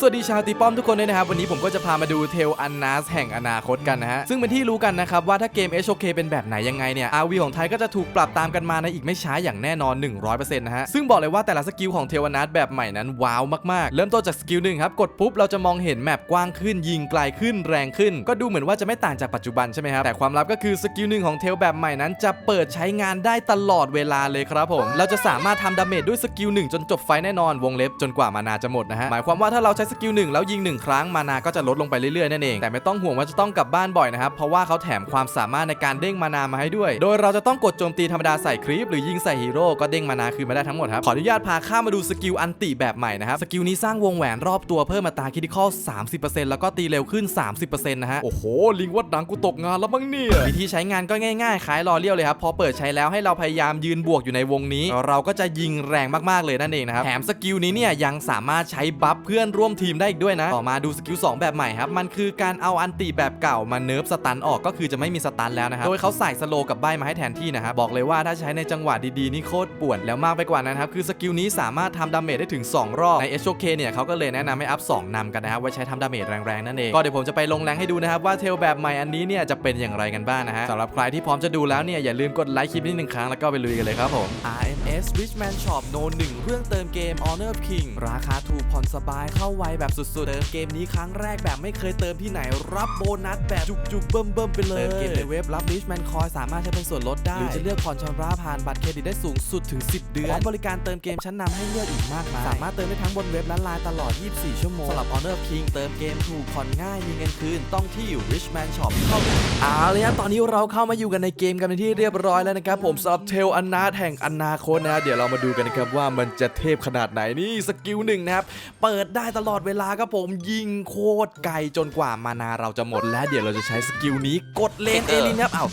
สวัสดีชาวตีป้อมทุกคนด้วยนะครับ วันนี้ผมก็จะพามาดูเทลอันนาสแห่งอนาคตกันนะฮะ ซึ่งเป็นที่รู้กันนะครับ ว่าถ้าเกม HOK เป็นแบบไหนยังไงเนี่ย RV ของไทยก็จะถูกปรับตามกันมาในอีกไม่ช้าอย่างแน่นอน 100%นะฮะ ซึ่งบอกเลยว่าแต่ละสกิลของเทลอันนาสแบบใหม่นั้นว้าวมากๆ เริ่มต้นจากสกิลหนึ่งครับ กดปุ๊บเราจะมองเห็นแมปกว้างขึ้น ยิงไกลขึ้นแรงขึ้น ก็ดูเหมือนว่าจะไม่ต่างจากปัจจุบันใช่ไหมครับแต่ความลับก็คือสกิลหนึ่งของเทลแบบใหม่นั้น จะเปิดใช้งานได้ตลอดเวลาเลยครับผมเราจะสามารถทำดาเมจด้วยสกิลหนึ่งจนจบไฟแน่นอนวงเล็บจนกว่ามานาจะหมดนะฮะหมายความว่าถ้าเราใช้สกิลหนึ่งแล้วยิงหนึ่งครั้งมานาก็จะลดลงไปเรื่อยๆนั่นเองแต่ไม่ต้องห่วงว่าจะต้องกลับบ้านบ่อยนะครับเพราะว่าเขาแถมความสามารถในการเด้งมานามาให้ด้วย โดยเราจะต้องกดโจมตีธรรมดาใส่ครีปหรือยิงใส่ฮีโร่ก็เด้งมานาคืนมาได้ทั้งหมดครับขออนุญาตพาข้ามมาดูสกิลอันติแบบใหม่นะครับสกิลนี้สร้างวงแหวนรอบตัวเพิ่มมาตาคิดิคอล30%แล้วก็ตีเร็วขึ้น 30%นะฮะโอ้โหลิงวัดดังกูตกงานแล้วมั้งเนี่ยวิธีใช้งานก็ง่ายๆคล้ายรอเลี้ยวเลยครับพอเปิดใช้แล้วให้เราพยายามยืนบวกอยู่ในวงนี้ เราก็จะยิงแรงมากๆเลยนั่นเองนะครับแถมสกิลนี้เนี่ยยังสามารถใช้บัฟเพื่อนร่วมทีมได้อีกด้วยนะ ต่อมาดูสกิล2แบบใหม่ครับ มันคือการเอาอันติแบบเก่ามาเนิร์ฟสตันออกก็คือจะไม่มีสตันแล้วนะครับ โดยเขาใส่สโลกับใบมาให้แทนที่นะครับบอกเลยว่าถ้าใช้ในจังหวะดีๆนี่โคตรป่วนแล้วมากไปกว่านั้นครับคือสกิลนี้สามารถทำดาเมจได้ถึง 2 รอบใน HOK เนี่ยเขาก็เลยแนะนำให้อัพ2นำกันนะครับไว้ใช้ทำดาเมจแรงๆนั่นเองก็เดี๋ยวผมจะไปลงแรงให้ดูนะครับว่าเทลแบบใหม่อันนี้เนี่ยจะเป็นอย่างไรกันบ้างนะฮะสำหรับใครที่พร้อมจะดูแล้วเนี่ยอย่าลืมกดไลค์คลิปนี้หนึ่งครั้งแล้วก็ไปลุยกันเลยครับผม RMS Richman Shop No 1เรื่องเติมเกม Honor of King ราคาถูกผ่อนสบายเข้าไวแบบสุดๆเติมเกมนี้ครั้งแรกแบบไม่เคยเติมที่ไหน รับโบนัสแบบจุกๆเบิ่มๆไปเลยเติมเกมในเว็บรับ Richman Coin สามารถใช้เป็นส่วนลดได้ หรือจะเลือกผ่อนชำระผ่านบัตรเครดิตได้สูงสุดถึง 10 เดือนพร้อมบริการเติมเกมชั้นนำให้เลือกอีกมากมายสามารถเติมได้ทั้งบนเว็บและไลน์ตลอด 24 ชั่วโมงสำหรับ Honor of King เติมเกมถูกผ่อนง่ายมีเงินคืนต้องที่ Richman Shop เท่านั้นเอาเลยครับตอนนี้เราเข้ามาอยู่กันในเกมกันเป็นที่เรียบร้อยแล้วนะครับผมสำหรับเทลอนาแห่งอนาคตนะฮะเดี๋ยวเรามาดูกันนะครับว่ามันจะเทพขนาดไหนนี่สกิลหนึ่งนะครับเปิดได้ตลอดเวลาครับผมยิงโคตรไกลจนกว่ามานาเราจะหมดและเดี๋ยวเราจะใช้สกิลนี้กดเลนเอลินครับเอ้า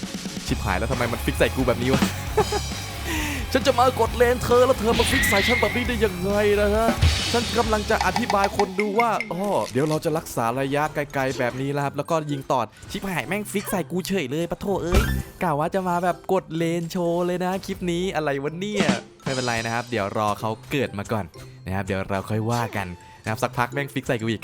ชิบหายแล้วทำไมมันฟิกใส่กูแบบนี้วะฉันจะมากดเลนเธอแล้วเธอมาฟิกใส่ฉันแบบนี้ได้ยังไงนะฮะ ฉันกำลังจะอธิบายคนดูว่าอ๋อเดี๋ยวเราจะรักษาระยะไกลๆแบบนี้แล้วครับ แล้วก็ยิงตอด ชิบหายแม่งฟิกใส่กูเฉยเลยปะโถเอ้ยกล่าวว่าจะมาแบบกดเลนโชว์เลยนะคลิปนี้อะไรวะเนี่ย ไม่เป็นไรนะครับ เดี๋ยวรอเขาเกิดมาก่อนนะครับ เดี๋ยวเราค่อยว่ากัน นะครับสักพักแม่งฟิกใส่กูอีก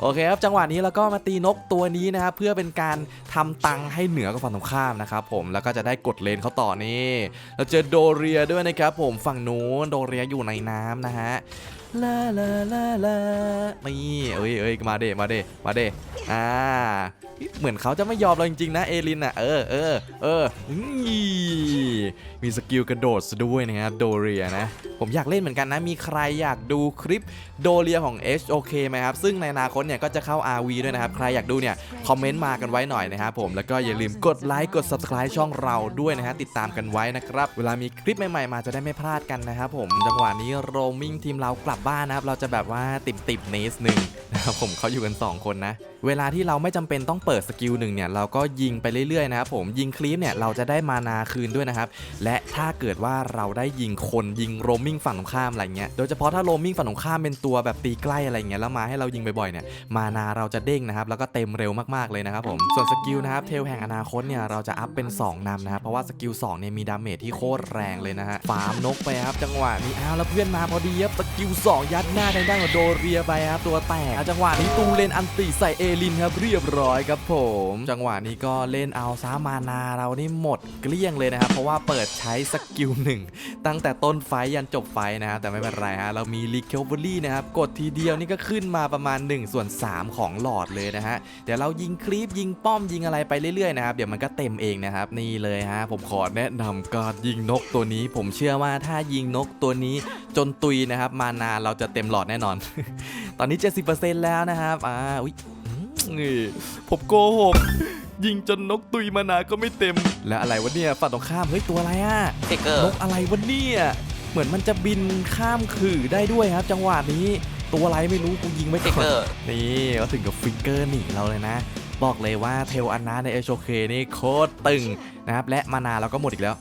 โอเคครับจังหวะนี้เราก็มาตีนกตัวนี้นะครับเพื่อเป็นการทำตังให้เหนือกว่าฝั่งตรงข้ามนะครับผมแล้วก็จะได้กดเลนเขาต่อนี่เราเจอโดเรียด้วยนะครับผมฝั่งนู้นโดเรียอยู่ในน้ำนะฮะลาลาลาลานี่เอ้ยเอ้ยมาเดมาเดมาเดอ่าเหมือนเขาจะไม่ยอมเราจริงๆนะเอลินอะเออเออเออมีสกิลกระโดดซะด้วยนะครับโดเรียนะ ผมอยากเล่นเหมือนกันนะ มีใครอยากดูคลิปโดเรียของ HOK ไหมครับ ซึ่งในอนาคตเนี่ยก็จะเข้า RV ด้วยนะครับ ใครอยากดูเนี่ย คอมเมนต์มากันไว้หน่อยนะครับผม แล้วก็อย่าลืมกดไลค์ กด Subscribe ช่องเราด้วยนะฮะ ติดตามกันไว้นะครับ เวลามีคลิปใหม่ๆ มาจะได้ไม่พลาดกันนะครับผม จังหวะนี้โรมิงทีมเรากลับบ้านนะครับ เราจะแบบว่าติดติดๆเนสหนึ่งนะครับผมเขาอยู่กัน 2 คนนะ เวลาที่เราไม่จำเป็นต้องเปิดสกิลหนึ่งเนี่ย เราก็ยิงไปเรื่อยๆนะครับผม ยิงคลีปเนี่ย เราจะได้มานาคืนด้วยนะครับแและถ้าเกิดว่าเราได้ยิงคนยิงโรมมิ่งฝั่งตรงข้ามอะไรเงี้ยโดยเฉพาะถ้าโรมมิ่งฝั่งตรงข้ามเป็นตัวแบบตีใกล้อะไรเงี้ยแล้วมาให้เรายิงบ่อยๆเนี่ยมานาเราจะเด้งนะครับแล้วก็เต็มเร็วมากๆเลยนะครับผมส่วนสกิลนะครับเทลแห่งอนาคตเนี่ยเราจะอัพเป็น 2นำนะครับเพราะว่าสกิล2เนี่ยมีดาเมจที่โคตรแรงเลยนะฮะฟาร์มนกไปครับจังหวะนี้อ้าวแล้วเพื่อนมาพอดีครับสกิล2ยัดหน้าทางด้านของโดเรียไปครับตัวแตกจังหวะนี้ตูเลนอันติใส่เอลินครับเรียบร้อยครับผม จังหวะนี้ก็เล่นเอาซามานาเรานี่หมดเกลี้ยงเลยนะครับเพราะว่าเปิดใช้สกิลหนึ่งตั้งแต่ต้นไฟยันจบไฟนะครับแต่ไม่เป็นไรฮะเรามีรีเคเวอรี่นะครับกดทีเดียวนี่ก็ขึ้นมาประมาณ1ส่วน3 ของหลอดเลยนะฮะเดี๋ยวเรายิงคลีปยิงป้อมยิงอะไรไปเรื่อยๆนะครับเดี๋ยวมันก็เต็มเองนะครับนี่เลยฮะผมขอแนะนำการยิงนกตัวนี้ ผมเชื่อว่าถ้ายิงนกตัวนี้จนตุยนะครับ มานาเราจะเต็มหลอดแน่นอน ตอนนี้ 70%แล้วนะครับอ่าอุ้ย นี่ผมโกหกยิงจนนกตุยมานาก็ไม่เต็ม แล้วอะไรวะเนี่ยฝั่งตรงข้ามเฮ้ยตัวอะไรอะเทเกอร์นกอะไรวะเนี่ยเหมือนมันจะบินข้ามขื่อได้ด้วยครับ จังหวะนี้ตัวอะไรไม่รู้กูยิงไม่เทก่เกออนร์นี่ก็ถึงกับฟิกเกอร์หนีเราเลยนะ บอกเลยว่าเทลอันนาในเอชโอเคนี่โคตรตึงนะครับและมานาเราก็หมดอีกแล้ว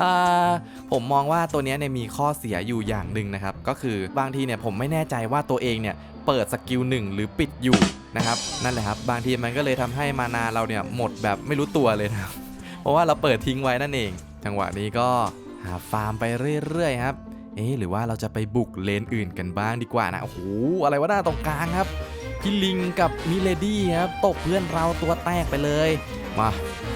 อ่าผมมองว่าตัวเนี้ยเนี่ยมีข้อเสียอยู่อย่างหนึ่งนะครับ ก็คือบางทีเนี่ยผมไม่แน่ใจว่าตัวเองเนี่ย เปิดสกิลหนึ่งหรือปิดอยู่นะครับนั่นแหละครับบางทีมันก็เลยทำให้มานาเราเนี่ยหมดแบบไม่รู้ตัวเลยนะครับเพราะว่าเราเปิดทิ้งไว้นั่นเอง จังหวะนี้ก็หาฟาร์มไปเรื่อยๆครับเอ๊หรือว่าเราจะไปบุกเลนอื่นกันบ้างดีกว่านะโอ้โหอะไรวะหน้าตรงกลางครับพี่ลิงกับมิเลดี้ครับตกเพื่อนเราตัวแตกไปเลยมา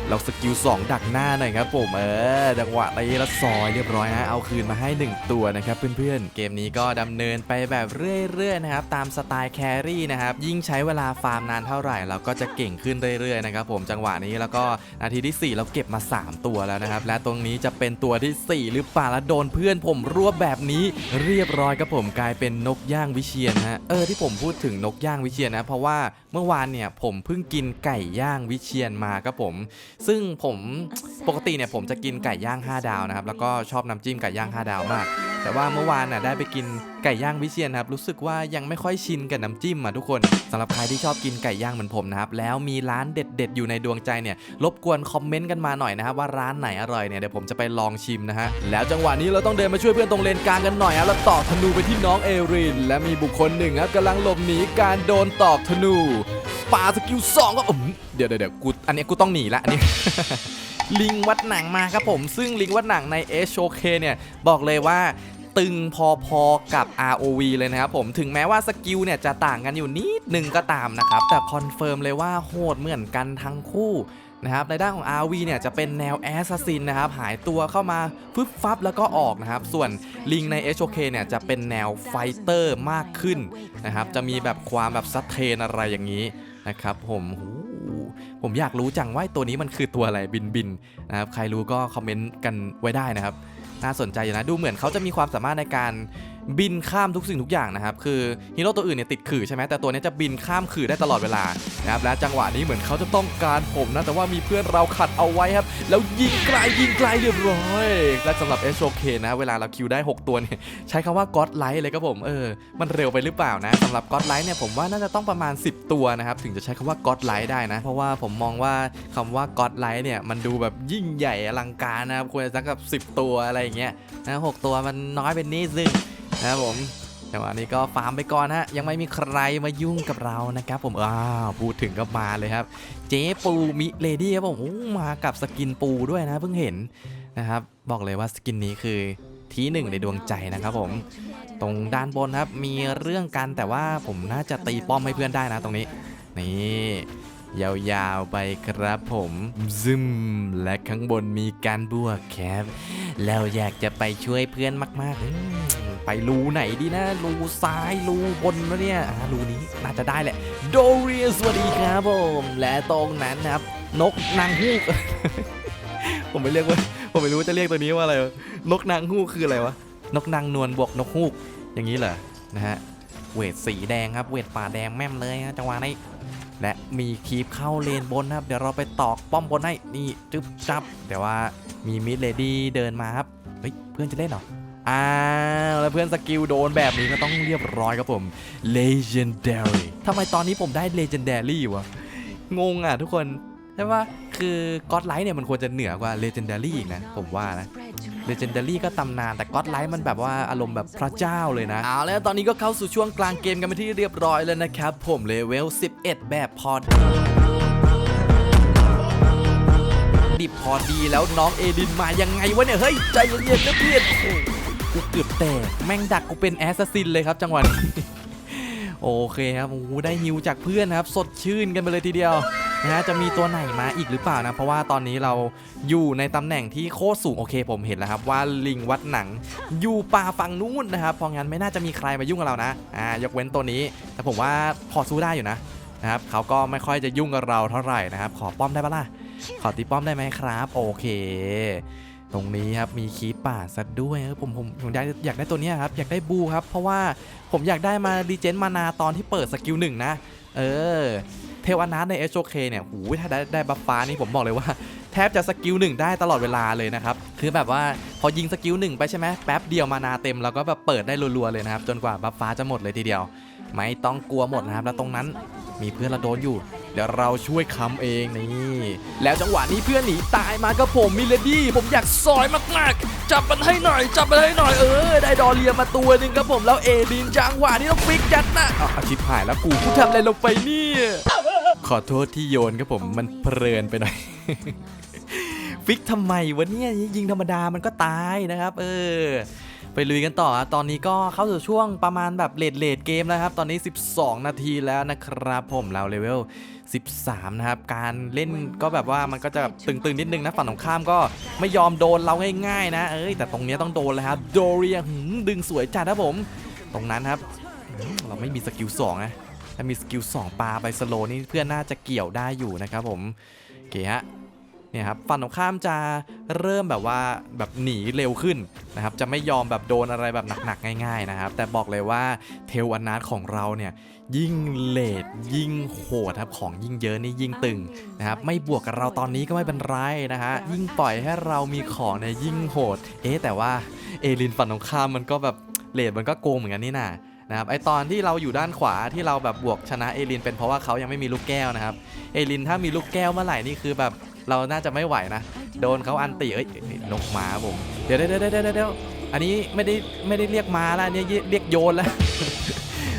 เราสกิล2ดักหน้าหน่อยครับผมเออจังหวะตีแล้วซอยเรียบร้อยฮะเอาคืนมาให้ 1 ตัวนะครับเพื่อนๆ เกมนี้ก็ดำเนินไปแบบเรื่อยๆนะครับตามสไตล์แครี่นะครับยิ่งใช้เวลาฟาร์มนานเท่าไหร่เราก็จะเก่งขึ้นเรื่อยๆนะครับผมจังหวะนี้แล้วก็นาทีที่ 4 เราเก็บมา 3 ตัวแล้วนะครับและตรงนี้จะเป็นตัวที่ 4 หรือเปล่าแล้วโดนเพื่อนผมรวบแบบนี้เรียบร้อยครับผมกลายเป็นนกย่างวิเชียนฮะเออที่ผมพูดถึงนกย่างวิเชียนนะเพราะว่าเมื่อวานเนี่ยผมเพิ่งกินไก่ย่างวิเชียนมาครับผมซึ่งผมปกติเนี่ยผมจะกินไก่ย่าง 5 ดาวนะครับ แล้วก็ชอบน้ำจิ้มไก่ย่าง 5 ดาวมาก แต่ว่าเมื่อวานน่ะได้ไปกินไก่ย่างวิเชียนครับ รู้สึกว่ายังไม่ค่อยชินกับน้ำจิ้มอะทุกคนสำหรับใครที่ชอบกินไก่ย่างเหมือนผมนะครับ แล้วมีร้านเด็ดๆ อยู่ในดวงใจเนี่ยรบกวนคอมเมนต์กันมาหน่อยนะครับว่าร้านไหนอร่อยเนี่ยเดี๋ยวผมจะไปลองชิมนะฮะแล้วจังหวะนี้เราต้องเดินมาช่วยเพื่อนตรงเลนกลางกันหน่อยฮะแล้วต่อธนูไปที่น้องเอรินและมีบุคคลหนึ่งครับกำลังหลบหนีการโดนตอกธนู ปาสกิลสองก็อืมเดี๋ยวเดี๋ยวกูอันนี้กูต้องหนีละอันนี้ลิงวัดหนังมาครับผมซึ่งลิงวัดหนังใน s o k เนี่ยบอกเลยว่าตึงพอๆกับ ROV เลยนะครับผมถึงแม้ว่าสกิลเนี่ยจะต่างกันอยู่นิดนึงก็ตามนะครับ แต่คอนเฟิร์มเลยว่าโหดเหมือนกันทั้งคู่นะครับในด้านของ RV เนี่ยจะเป็นแนวแอสซินนะครับหายตัวเข้ามาฟึบฟับแล้วก็ออกนะครับ ส่วนลิงใน HOK เนี่ยจะเป็นแนวไฟเตอร์มากขึ้นนะครับจะมีแบบความแบบซัดเทนอะไรอย่างนี้ นะครับผมผมอยากรู้จังว่าตัวนี้มันคือตัวอะไรบินบินนะครับใครรู้ก็คอมเมนต์กันไว้ได้นะครับ น่าสนใจอยู่นะดูเหมือนเขาจะมีความสามารถในการ บินข้ามทุกสิ่งทุกอย่างนะครับคือฮีโร่ตัวอื่นเนี่ยติดขื่อใช่ไหมแต่ตัวนี้จะบินข้ามขื่อได้ตลอดเวลานะครับและจังหวะนี้เหมือนเขาจะต้องการผมนะแต่ว่ามีเพื่อนเราขัดเอาไว้ครับ แล้วยิงไกลยิงไกลเรียบร้อยและสำหรับ s o k นะเวลาเราคิวได้ 6 ตัวเนี่ยใช้คำว่า God Light เลยครับผมเออมันเร็วไปหรือเปล่านะสำหรับ God Light เนี่ยผมว่าน่าจะต้องประมาณ 10 ตัวนะครับถึงจะใช้คำว่า God Light ได้นะ เพราะว่าผมมองว่าคำว่า God Light เนี่ยมันดูแบบยิ่งใหญ่อลังการนะครับควรจะสักกับ 10 ตัวอะไรอย่างเงี้ยนะหตัวมันน้อยเป็นนิดนึง นะครับผมจังหวะนี้ก็ฟาร์มไปก่อนฮะยังไม่มีใครมายุ่งกับเรานะครับผมอ้าวพูดถึงก็มาเลยครับ เจ๊ปูมิเลดี้ครับผมโอ้มากับสกินปูด้วยนะเพิ่งเห็นนะครับ บอกเลยว่าสกินนี้คือที่หนึ่งในดวงใจนะครับผม ตรงด้านบนครับมีเรื่องกันแต่ว่าผมน่าจะตีป้อมให้เพื่อนได้นะตรงนี้ นี่ยาวๆไปครับผมซึมและข้างบนมีการบวกแคปเราอยากจะไปช่วยเพื่อนมากๆ ไปรูไหนดีนะรูซ้ายรูบนวะเนี่ยรูนี้น่าจะได้แหละโดเรียสวัสดีครับผมและตรงนั้นนะครับ นกนางฮูกผมไม่เรียกว่าผมไม่รู้ว่าจะเรียกตัวนี้ว่าอะไรนกนางฮูกคืออะไรวะนกนางนวลบวกนกฮูกอย่างนี้เหรอนะฮะเวทสีแดงครับเวทป่าแดงแม่มเลยฮะจังหวะนี้และมีคีบเข้าเลนบนครับเดี๋ยวเราไปตอกป้อมบนให้นี่จึ๊บจับแต่ว่ามีมิดเลดี้เดินมาครับเฮ้ยเพื่อนจะเล่นเหรอ อ้าวแล้วเพื่อนสกิลโดนแบบนี้ก็ต้องเรียบร้อยครับผม legendary ทำไมตอนนี้ผมได้ legendary วะ งงอะทุกคนใช่ปะคือ God Light เนี่ยมันควรจะเหนือกว่า legendary อีกนะ ผมว่านะ Legendary ก็ตำนานแต่ God Light มันแบบว่าอารมณ์แบบพระเจ้าเลยนะ เอาแล้วตอนนี้ก็เข้าสู่ช่วงกลางเกมกันไปที่เรียบร้อยแล้วนะครับ ผมเลเวล 11 แบบพอดดิบพอดีแล้วน้องเอดินมายังไงวะเนี่ย เฮ้ย ใจเย็นๆนะเพื่อน กูเกือบแตกแม่งดักกูเป็นแอสซัสซินเลยครับจังหวะนี้โอเคครับโอ้โหได้ฮิวจากเพื่อนนะครับ สดชื่นกันไปเลยทีเดียวนะฮะจะมีตัวไหนมาอีกหรือเปล่านะ เพราะว่าตอนนี้เราอยู่ในตำแหน่งที่โคตรสูงโอเคผมเห็นแล้วครับ ว่าลิงวัดหนังอยู่ป่าฝั่งนู้นนะครับเพราะงั้นไม่น่าจะมีใครมายุ่งกับเรานะอ่ายกเว้นตัวนี้ แต่ผมว่าพอสู้ได้อยู่นะนะครับเขาก็ไม่ค่อยจะยุ่งกับเราเท่าไหร่นะครับ ขอป้อมได้ปะล่ะขอตีป้อมได้ไหมครับ โอเค ตรงนี้ครับมีคีป่าซะด้วยเออผมผมผมอยากอยากได้ตัวนี้ครับอยากได้บูครับเพราะว่าผมอยากได้มาดีเจนมานาตอนที่เปิดสกิลหนึ่งนะ เออเทวานาใน HOK เคเนี่ยหูยถ้าได้ได้บัฟฟ้านี่ผมบอกเลยว่า แทบจะสกิลหนึ่งได้ตลอดเวลาเลยนะครับ คือแบบว่าพอยิงสกิลหนึ่งไปใช่ไหมแป๊บเดียวมานาเต็มแล้วก็แบบเปิดได้รัวๆเลยนะครับ จนกว่าบัฟฟ้าจะหมดเลยทีเดียว ไม่ต้องกลัวหมดนะครับแล้วตรงนั้นมีเพื่อนเราโดนอยู่เดี๋ยวเราช่วยค้ำเองนี่แล้วจังหวะนี้เพื่อนหนีตายมาก็ผมมิเลดี้ผมอยากซอยมากๆ จับมันให้หน่อย จับมันให้หน่อยเออได้ดอเรียมาตัวหนึ่งครับผมแล้วเอดินจังหวะนี้ต้องฟิกยัดนะเอาชิบหายแล้วกูกูทำอะไรลงไปเนี่ยขอโทษที่โยนครับผมมันเพลินไปหน่อยฟิกทำไมวะเนี่ยยิงธรรมดามันก็ตายนะครับ เออ ไปลุยกันต่อครับตอนนี้ก็เข้าสู่ช่วงประมาณแบบเลดเลดเกมแล้วครับ ตอนนี้ 12 นาทีแล้วนะครับผมเราเลเวล 13 นะครับ การเล่นก็แบบว่ามันก็จะแบบตึงๆนิดนึงนะฝั่งตรงข้ามก็ไม่ยอมโดนเราง่ายๆ นะ เอ้ยแต่ตรงเนี้ยต้องโดนเลยครับโดเรียดึงสวยจัดครับผม ตรงนั้นครับ เราไม่มีสกิล2นะถ้ามีสกิล2ปลาไปสโลนี่เพื่อนน่าจะเกี่ยวได้อยู่นะครับผมโอเคฮะ เนี่ยครับฝั่งตรงข้ามจะเริ่มแบบว่าแบบหนีเร็วขึ้นนะครับจะไม่ยอมแบบโดนอะไรแบบหนักๆง่าย ๆนะครับ แต่บอกเลยว่าเทลอันนาของเราเนี่ยยิ่งเลดยิ่งโหดครับของยิ่งเยอะนี่ยิ่งตึงนะครับไม่บวกกับเราตอนนี้ก็ไม่เป็นไรนะฮะยิ่งปล่อยให้เรามีของเนี่ยยิ่งโหด เอ๊ะแต่ว่าเอลินฝั่งตรงข้ามมันก็แบบเลดมันก็โกงเหมือนกันนี่น่ะนะครับไอตอนที่เราอยู่ด้านขวาที่เราแบบบวกชนะเอลินเป็นเพราะว่าเขายังไม่มีลูกแก้วนะครับเอลินถ้ามีลูกแก้วเมื่อไหร่นี่คือแบบ เราน่าจะไม่ไหวนะ โดนเขาอันติเอ้ยนกหมาผมเดี๋ยวเดี๋ยวเดี๋ยวเดี๋ยวเดี๋ยวอันนี้ไม่ได้ไม่ได้เรียกมาแล้วอันนี่เรียกโยนแล้ว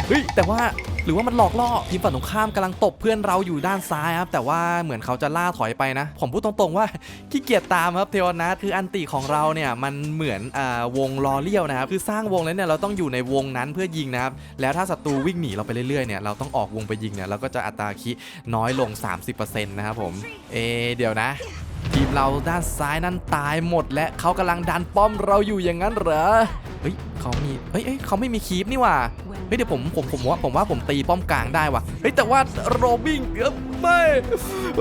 เฮ้ยแต่ว่า หรือว่ามันหลอกล่อทีมฝั่งตรงข้ามกำลังตบเพื่อนเราอยู่ด้านซ้ายครับแต่ว่าเหมือนเขาจะล่าถอยไปนะ ผมพูดตรงๆว่าขี้เกียจตามครับเทวนาคืออันติของเราเนี่ยมันเหมือนอ่าวงล้อเลี้ยวนะครับคือสร้างวงแล้วเนี่ยเราต้องอยู่ในวงนั้นเพื่อยิงนะครับแล้วถ้าศัตรูวิ่งหนีเราไปเรื่อยๆเนี่ยเราต้องออกวงไปยิงเนี่ยเราก็จะอัตราคิน้อยลง 30%นะครับผมเอเดี๋ยวนะทีมเราด้านซ้ายนั่นตายหมดและเขากำลังดันป้อมเราอยู่อย่างนั้นเหรอ ฮ้ยเขามีเฮ้ยเอ้ยเขาไม่มีคีปนี่หว่าเฮ้ยเดี๋ยวผมผมผมว่าผมว่าผมตีป้อมกลางได้ว่ะเฮ้ยแต่ว่าโรบิงเอ้ยไม่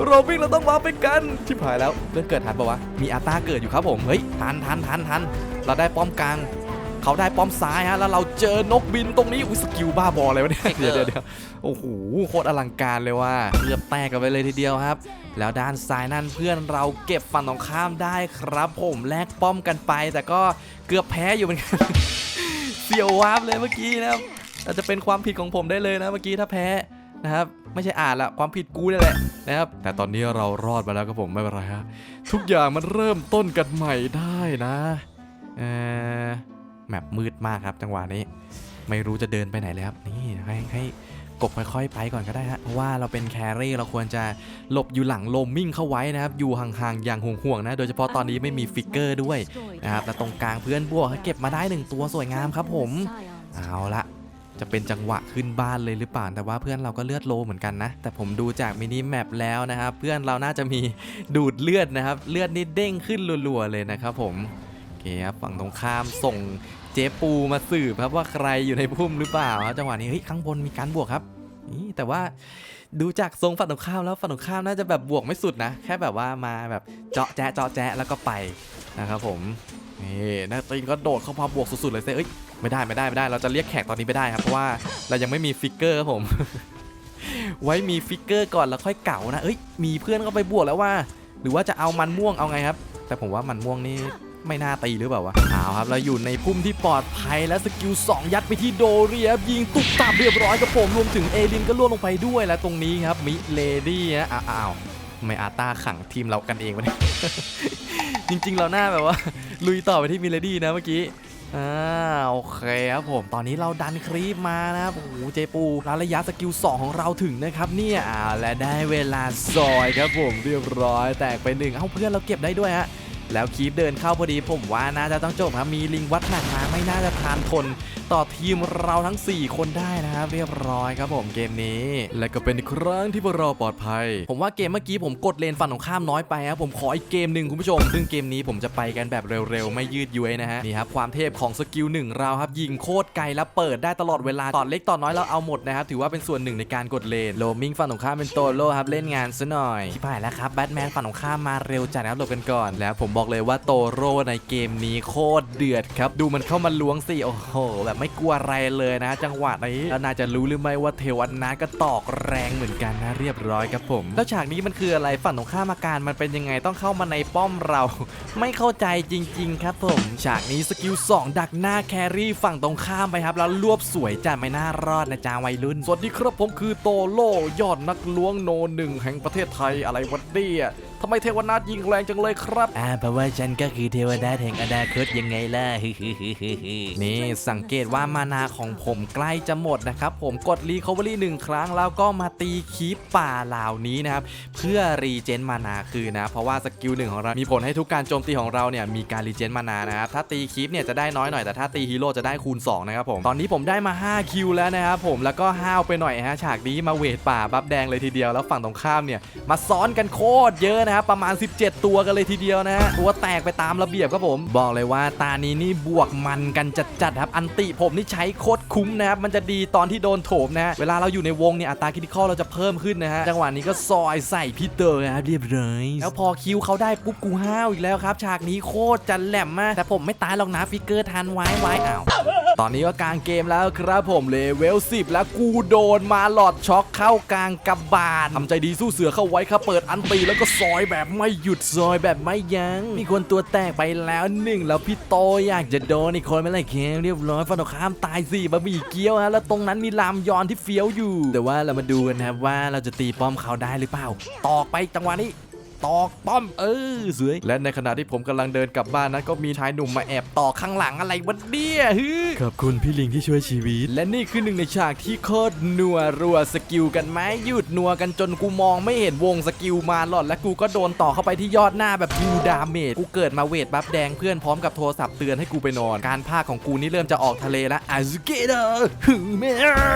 โรบิงเราต้องมาไปกันชิบหายแล้วเรื่องเกิดทันปะวะมีอาตาเกิดอยู่ครับผมเฮ้ยทันทันทันทันเราได้ป้อมกลาง เขาได้ป้อมซ้ายฮะแล้วเราเจอนกบินตรงนี้อุ้ยสกิลบ้าบอเลยวะเนี่ยเดี๋ยวเดี๋ยวโอ้โหโคตรอลังการเลยว่าเกือบแตกกันไปเลยทีเดียวครับ แล้วด้านซ้ายนั่นเพื่อนเราเก็บฝั่งตรงข้ามได้ครับ ผมแลกป้อมกันไป แต่ก็เกือบแพ้อยู่เหมือนกันเสียววาบเลยเมื่อกี้นะครับอาจจะเป็นความผิดของผมได้เลยนะเมื่อกี้ถ้าแพ้นะครับไม่ใช่อ่านละความผิดกูนี่แหละนะครับแต่ตอนนี้เรารอดมาแล้วครับผมไม่เป็นไรครับทุกอย่างมันเริ่มต้นกันใหม่ได้นะเออ แมปมืดมากครับจังหวะนี้ ไม่รู้จะเดินไปไหนเลยครับ นี่ให้ให้กบค่อยๆไปก่อนก็ได้ฮะเพราะว่าเราเป็นแครี่เราควรจะหลบอยู่หลังโลมมิ่งเข้าไว้นะครับ อยู่ห่างๆอย่างห่วงๆนะ โดยเฉพาะตอนนี้ไม่มีฟิกเกอร์ด้วยนะครับแต่ตรงกลางเพื่อนบวกเก็บมาได้หนึ่งตัวสวยงามครับผม เอาละจะเป็นจังหวะขึ้นบ้านเลยหรือเปล่า แต่ว่าเพื่อนเราก็เลือดโลเหมือนกันนะ แต่ผมดูจากมินิแมปแล้วนะครับ เพื่อนเราน่าจะมีดูดเลือดนะครับ เลือดนี่เด้งขึ้นรัวๆเลยนะครับผม เคครับฝั่งตรงข้ามส่งเจ๊ปูมาสืบครับว่าใครอยู่ในพุ่มหรือเปล่าครับจังหวะนี้เฮ้ยข้างบนมีการบวกครับนี่แต่ว่าดูจากทรงฝั่งตรงข้ามแล้วฝั่งตรงข้ามน่าจะแบบบวกไม่สุดนะ แค่แบบว่ามาแบบเจาะแจ๊ะเจาะแจ๊ะแล้วก็ไปนะครับผมนี่นาตีนก็โดดเข้ามาบวกสุดๆเลยเซ่เอ้ยไม่ได้ไม่ได้ไม่ได้ เราจะเรียกแขกตอนนี้ไม่ได้ครับเพราะว่าเรายังไม่มีฟิกเกอร์ครับผม ไว้มีฟิกเกอร์ก่อนแล้วค่อยเก่านะเอ้ยมีเพื่อนก็ไปบวกแล้วว่า หรือว่าจะเอามันม่วงเอาไงครับ แต่ผมว่ามันม่วงนี่ ไม่น่าตีหรือเปล่าวะเอาครับเราอยู่ในพุ่มที่ปลอดภัยและสกิล2 ยัดไปที่โดเรียบยิงตุกตับเรียบร้อยกับผมรวมถึงเอลินก็ล่วงลงไปด้วยและตรงนี้ครับมิเลดี้นะอ้าวอ้าวทำไม่อาตาขังทีมเรากันเองวะเนี่ยจริง ๆ เราหน้าแบบว่า ลุยต่อไปที่มิเลดี้นะเมื่อกี้อ่าโอเคครับผมตอนนี้เราดันครีปมานะครับโอ้โหเจปูแล้วระยะสกิล 2 ของเราถึงนะครับเนี่ยอ่าและได้เวลาซอยครับผมเรียบร้อยแตกไปหนึ่งเอ้าเพื่อนเราเก็บได้ด้วยฮะ แล้วคีบเดินเข้าพอดีผมว่าน่าจะต้องจบครับมีลิงวัดหนักมาไม่น่าจะทานทนต่อทีมเราทั้ง 4 คนได้นะครับเรียบร้อยครับผมเกมนี้ และก็เป็นครั้งที่พวกเราปลอดภัย ผมว่าเกมเมื่อกี้ผมกดเลนฝั่งของข้ามน้อยไปครับผมขออีกเกมหนึ่งคุณผู้ชม ซึ่งเกมนี้ผมจะไปกันแบบเร็วๆ ไม่ยืดย้วยนะฮะนี่ครับความเทพของสกิลหนึ่งเราครับยิงโคตรไกลและเปิดได้ตลอดเวลาตอนเล็กตอนน้อยเราเอาหมดนะครับถือว่าเป็นส่วนหนึ่งในการกดเลนโลมิงฝั่งของข้ามเป็นโตโลครับเล่นงานซะหน่อยที่ผ่านแล้วครับแบทแมนฝั่งของข้ามมาเร็วจัดนะครับหลบกันก่อน แล้วผมบอกเลยว่าโตโรในเกมนี้โคตรเดือดครับดูมันเข้ามาล้วงสิโอ้โหแบบไม่กลัวอะไรเลยนะจังหวะนี้แล้วน่าจะรู้หรือไม่ว่าเทวันนาก็ตอกแรงเหมือนกันนะเรียบร้อยครับผม แล้วฉากนี้มันคืออะไรฝั่งตรงข้ามอาการมันเป็นยังไงต้องเข้ามาในป้อมเรา ไม่เข้าใจจริง ๆ ครับผม ฉากนี้สกิล2 ดักหน้าแครี่ฝั่งตรงข้ามไปครับแล้วรวบสวยจัดไม่น่ารอดนะจ้าวัยรุ่นสวัสดีครับผมคือโตโลยอดนักล้วงโนหนึ่งแห่งประเทศไทยอะไรวะเนี่ยทำไมเทวนาถยิงแรงจังเลยครับ อ่าเพราะว่าฉันก็คือเทวดาแห่งอนาคตยังไงล่ะ นี่สังเกตว่ามานาของผมใกล้จะหมดนะครับ ผมกดรีคอเวอรี่หนึ่งครั้งแล้วก็มาตีคีปป่าเหล่านี้นะครับ เพื่อรีเจนมานาคืนนะ เพราะว่าสกิลหนึ่งของเรา มีผลให้ทุกการโจมตีของเราเนี่ยมีการรีเจนมานานะครับ ถ้าตีคีปเนี่ยจะได้น้อยหน่อยแต่ถ้าตีฮีโร่จะได้คูณ2นะครับผมตอนนี้ผมได้มา5คิวแล้วนะครับผมแล้วก็ห้าวไปหน่อยฮะฉากนี้มาเวทป่าบัฟแดงเลยทีเดียวแล้วฝั่งตรงข้ามเนี่ยมาซ้อนกันโคตรเยอะนะครับประมาณ 17 ตัวกันเลยทีเดียวนะฮะตัวแตกไปตามระเบียบครับผม บอกเลยว่าตานี้นี่บวกมันกันจัดๆครับอันติผมนี่ใช้โคตรคุ้มนะครับมันจะดีตอนที่โดนโถมนะฮะเวลาเราอยู่ในวงเนี่ยอัตราคิติคอลเราจะเพิ่มขึ้นนะฮะจังหวะนี้ก็ซอยใส่พี่เตอร์นะครับเรียบร้อยแล้วพอคิวเขาได้ปุ๊บกูห้าวอีกแล้วครับ ฉากนี้โคตรจะแหลมมากแต่ผมไม่ตายหรอกนะฟิกเกอร์ทันไว้ไว้อ้าว ตอนนี้ก็กลางเกมแล้วครับผมเลเวล 10 แล้วกูโดนมาหลอดช็อกเข้ากลางกระบาลทำใจดีสู้เสือเข้าไว้ครับเปิดอันตีแล้วก็ซอยแบบไม่หยุดซอยแบบไม่ยัง้งมีคนตัวแตกไปแล้วหนึ่งแล้วพี่โตอยากจะโดนอีกคนไม่ไรเกมเรียบร้อยฟันตข้ามตายสี่บะหมี่เกี๊ยวฮะแล้วตรงนั้นมีลามยอนที่เฟี้ยวอยู่ แต่ว่าเรามาดูกันนะว่าเราจะตีป้อมเขาได้หรือเปล่า ตอกไปจังหวะนี้ ตอกป้อมเออสวย และในขณะที่ผมกำลังเดินกลับบ้านนั้นก็มีชายหนุ่มมาแอบตอกข้างหลังอะไรวะเนี่ยฮึขอบคุณพี่ลิงที่ช่วยชีวิต และนี่คือหนึ่งในฉากที่โคตรนัวรัวสกิลกันไหมหยุดนัวกันจนกูมองไม่เห็นวงสกิลมาหลอดและกูก็โดนต่อเข้าไปที่ยอดหน้าแบบดูดาเมจกูเกิดมาเวทบัฟแดงเพื่อนพร้อมกับโทรศัพท์เตือนให้กูไปนอน การพากของกูนี่เริ่มจะออกทะเลแล้วอาซุเกะเดอฮึเม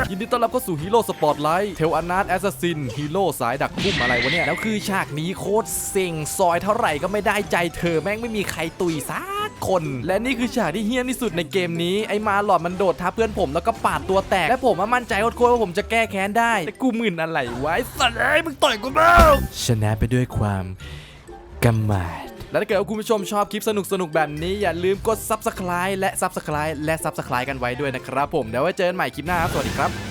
ยินดีต้อนรับเข้าสู่ฮีโร่สปอตไลท์เทลอนาร์แอสซัสซินฮีโร่สายดักพุ่มอะไรวะเนี่ยแล้วคือฉากนี้โคตรเซ็งซอยเท่าไหร่ก็ไม่ได้ใจเธอแม่งไม่มีใครตุยสักคน และนี่คือฉากที่เฮี้ยนที่สุดในเกมนี้ไอ้มาหลอดมันโดดทับเพื่อนผมแล้วก็ปาดตัวแตก และผมว่ามั่นใจโคตรๆว่าผมจะแก้แค้นได้แต่กูหมื่นอะไรไว้สัตว์เอ้ยมึงต่อยกูเปล่าชนะไปด้วยความกำมาดและถ้าเกิดว่าคุณผู้ชมชอบคลิปสนุกๆแบบนี้ อย่าลืมกด Subscribe และ Subscribe และ Subscribe กันไว้ด้วยนะครับผม เดี๋ยวไว้เจอกันใหม่คลิปหน้าครับ สวัสดีครับ